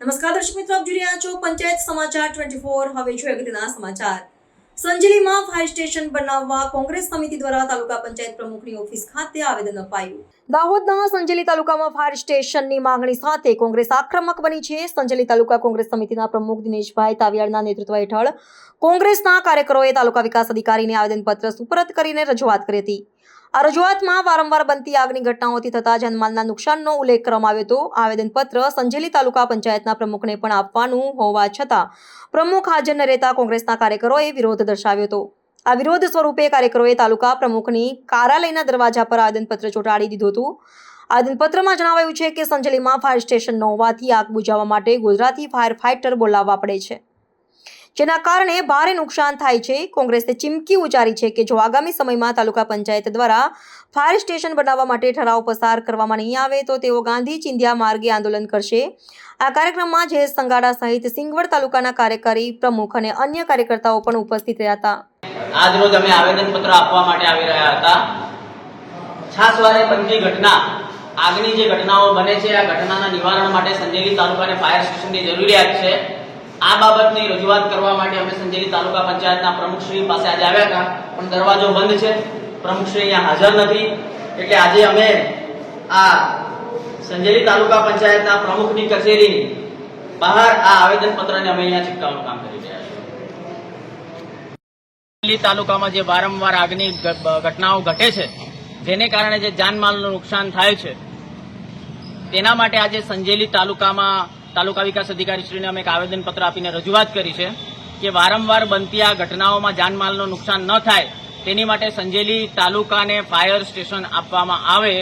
નમસ્કાર દર્શક મિત્રો, આપ જોઈ રહ્યા છો પંચાયત સમાચાર ટ્વેન્ટી ફોર હવે જોઈએ અગત્યના સમાચાર. સંજલીમાં ફાયર સ્ટેશન બનાવવા કોંગ્રેસ સમિતિ દ્વારા તાલુકા પંચાયત પ્રમુખની ઓફિસ ખાતે આવેદન અપાયું. દાહોદના સંજલી તાલુકામાં ફાયર સ્ટેશનની માંગણી સાથે કોંગ્રેસ આક્રમક બની છે. સંજલી તાલુકા કોંગ્રેસ સમિતિના પ્રમુખ દિનેશભાઈ તાવિયાડના નેતૃત્વ હેઠળ કોંગ્રેસના કાર્યકરોએ તાલુકા વિકાસ અધિકારીને આવેદનપત્ર સુપરત કરીને રજૂઆત કરી હતી. આ રજૂઆતમાં વારંવાર બનતી આગની ઘટનાઓથી થતા જનમાલના નુકસાનનો ઉલ્લેખ કરવામાં આવ્યો હતો. આવેદનપત્ર સંજેલી તાલુકા પંચાયતના પ્રમુખને પણ આપવાનું હોવા છતાં પ્રમુખ હાજર ન રહેતા કોંગ્રેસના કાર્યકરોએ વિરોધ દર્શાવ્યો હતો. આ વિરોધ સ્વરૂપે કાર્યકરોએ તાલુકા પ્રમુખની કાર્યાલયના દરવાજા પર આવેદનપત્ર ચોંટાડી દીધું હતું. આવેદનપત્રમાં જણાવાયું છે કે સંજેલીમાં ફાયર સ્ટેશન ન હોવાથી આગ બુઝાવવા માટે ગુજરાતી ફાયર ફાઇટર બોલાવવા પડે છે. જેના કારણે ભારે નુકસાન થાય છે. કોંગ્રેસે ચીમકી ઉચ્ચારી છે કે જો આગામી સમયમાં તાલુકા પંચાયત દ્વારા ફાયર સ્ટેશન બનાવવા માટે ઠરાવ પસાર કરવામાં નહીં આવે તો તેઓ ગાંધી ચિંધ્યા માર્ગે આંદોલન કરશે. આ કાર્યક્રમમાં જયેશ સંગાડા સહિત સિંગવડ તાલુકાના કાર્યકારી પ્રમુખ અને અન્ય કાર્યકર્તાઓ પણ ઉપસ્થિત રહ્યા હતા. આજ અમે આવેદનપત્ર આપવા માટે આવી રહ્યા હતા. છાસવારે બનતી ઘટના. આગની જે ઘટનાઓ બને છે, આ ઘટનાના નિવારણ માટે સંજેલી તાલુકાને ફાયર સ્ટેશનની જરૂરિયાત છે. આ બાબતની રજૂઆત કરવા માટે અમે સંજેલી તાલુકા પંચાયતના પ્રમુખશ્રી પાસે આજે આવ્યા હતા. પણ દરવાજો બંધ છે. પ્રમુખશ્રી અહીંયા હાજર નથી. એટલે આજે અમે આ સંજેલી તાલુકા પંચાયતના પ્રમુખની કચેરીની બહાર આ આવેદનપત્રને અમે અહીંયા ચિપકાવવાનું કામ કરી રહ્યા છીએ. તાલુકામાં જે વારંવાર આગની ઘટનાઓ ઘટે છે, જેને કારણે જે જાનમાલનું નુકસાન થાય છે, તેના માટે આજે સંજેલી તાલુકામાં તાલુકા વિકાસ અધિકારીશ્રીને અમે એક આવેદનપત્ર આપીને રજૂઆત કરી છે કે વારંવાર બનતી આ ઘટનાઓમાં જાનમાલનું નુકસાન ન થાય, તેની માટે સંજેલી તાલુકાને ફાયર સ્ટેશન આપવામાં આવે.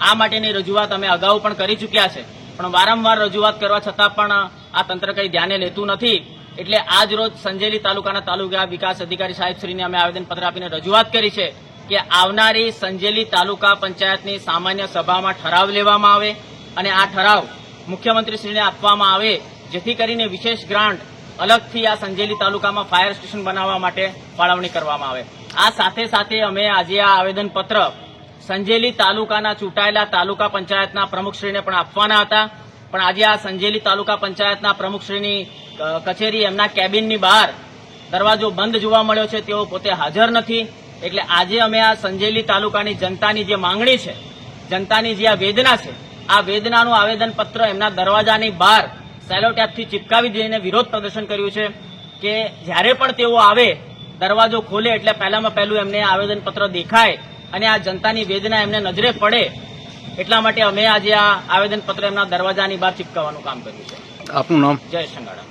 આ માટેની રજૂઆત અમે અગાઉ પણ કરી ચૂક્યા છે, પણ વારંવાર રજૂઆત કરવા છતાં પણ આ તંત્ર કંઈ ધ્યાને લેતું નથી. એટલે આજ રોજ સંજેલી તાલુકાના તાલુકા વિકાસ અધિકારી સાહેબશ્રીને અમે આવેદનપત્ર આપીને રજૂઆત કરી છે કે આવનારી સંજેલી તાલુકા પંચાયતની સામાન્ય સભામાં ઠરાવ લેવામાં આવે અને આ ઠરાવ મુખ્યમંત્રીશ્રીને આપવામાં આવે, જેથી કરીને વિશેષ ગ્રાન્ટ અલગથી આ સંજેલી તાલુકામાં ફાયર સ્ટેશન બનાવવા માટે ફાળવણી કરવામાં આવે. આ સાથે સાથે અમે આજે આ આવેદનપત્ર સંજેલી તાલુકાના ચૂંટાયેલા તાલુકા પંચાયતના પ્રમુખશ્રીને પણ આપવાના હતા. પણ આજે આ સંજેલી તાલુકા પંચાયતના પ્રમુખશ્રીની કચેરી એમના કેબિનની બહાર દરવાજો બંધ જોવા મળ્યો છે, તેઓ પોતે હાજર નથી. એટલે આજે અમે આ સંજેલી તાલુકાની જનતાની જે માંગણી છે, જનતાની જે આ વેદના છે આ વેદનાનું આવેદનપત્ર એમના દરવાજાની બહાર સેલોટેપથી ચિપકાવી દઈને વિરોધ પ્રદર્શન કર્યું છે કે જ્યારે પણ તેઓ આવે દરવાજો ખોલે એટલે પહેલામાં પહેલું એમને આવેદનપત્ર દેખાય અને આ જનતાની વેદના એમને નજરે પડે એટલા માટે અમે આજે આ આવેદનપત્ર એમના દરવાજાની બહાર ચિપકાવવાનું કામ કર્યું છે. આપનું નામ? જય સંગાડા